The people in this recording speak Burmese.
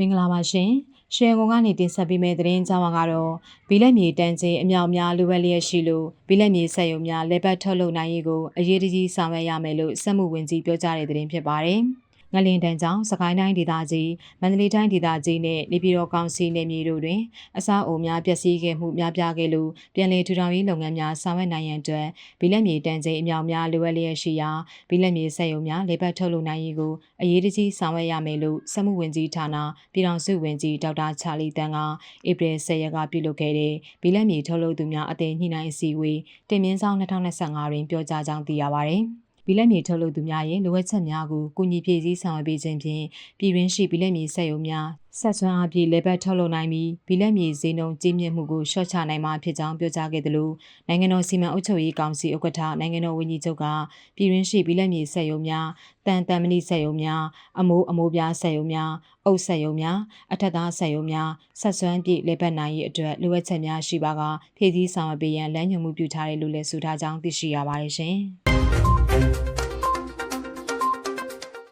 မင်္ဂလာပါရှင်။ရှယ်ကွန်ကနေတင်ဆက်ပေးမယ့်သတင်းကြောင်းကတော့ဘီလက်မြေတန်းချင်းအမြောက်များလိုအပ်လျက်ရှိလို့ဘီလက်မြေဆက်ယုံများလက်ပတ်ထုတ်လုပ်နိုင်ရေးကိုအရေးတကြီးဆောင်ရွက်ရမယ်လို့စက်မှုဝန်ကြီးပြောကြားတဲ့သတင်းဖြစ်ပါတယ်။ ငလင်တန်းကြောင့်စကိုင်းတိုင်းဒေသကြီးမန္တလေးတိုင်းဒေသကြီးနဲ့နေပြည်တော်ကောင်စီနယ်မြေတို့တွင်အစားအုံများပျက်စီးခဲ့မှုများပြားခဲ့လို့ပြည်내ထူထောင်ရေးလုပ်ငန်းများဆောင်ရွက်နိုင်ရန်အတွက်ဘီလက်မြေတန်းချင်းအမြောက်များလိုအပ်လျက်ရှိရာဘီလက်မြေဆက်ယုံများလက်ပတ်ထုတ်လုပ်နိုင်ရေးကိုအရေးတကြီးဆောင်ရွက်ရမယ်လို့စက်မှုဝန်ကြီးဌာနပြည်ထောင်စုဝန်ကြီးဒေါက်တာချာလီတန်ကဧပြီ10ရက်ကပြုလုပ်ခဲ့တဲ့ဘီလက်မြေထုတ်လုပ်သူများအသင်းညှိနှိုင်းအစည်းအဝေးတင်မြင့်ဆောင်2025တွင်ပြောကြားကြောင်းသိရပါသည် ဘီလက်မြေထုတ်လုပ်သူများရဲ့လိုအပ်ချက်များကိုကုညီဖြည့်ဆည်းဆောင်ရွက်ပေးခြင်းဖြင့်ပြည်တွင်းရှိဘီလက်မြေစက်ရုံများဆက်စွမ်းအားဖြင့်လေပတ်ထုတ်လုပ်နိုင်ပြီးဘီလက်မြေဈေးနှုန်းကြီးမြင့်မှုကိုလျှော့ချနိုင်မှာဖြစ်ကြောင်းပြောကြားခဲ့တယ်လို့နိုင်ငံတော်စီမံအုပ်ချုပ်ရေးကောင်စီဥက္ကဋ္ဌနိုင်ငံတော်ဝန်ကြီးချုပ်ကပြည်တွင်းရှိဘီလက်မြေစက်ရုံများတန်တန်မဏိစက်ရုံများအမိုးအမိုးပြားစက်ရုံများအုပ်စက်ရုံများအထက်သားစက်ရုံများဆက်စွမ်းပြည့်လေပတ်နိုင်ရေးအတွက်လိုအပ်ချက်များရှိပါကဖြည့်ဆည်းဆောင်ရွက်ပေးရန်လမ်းညွှန်မှုပြုထားတယ်လို့လည်းဆိုထားကြောင်းသိရှိရပါတယ်ရှင်။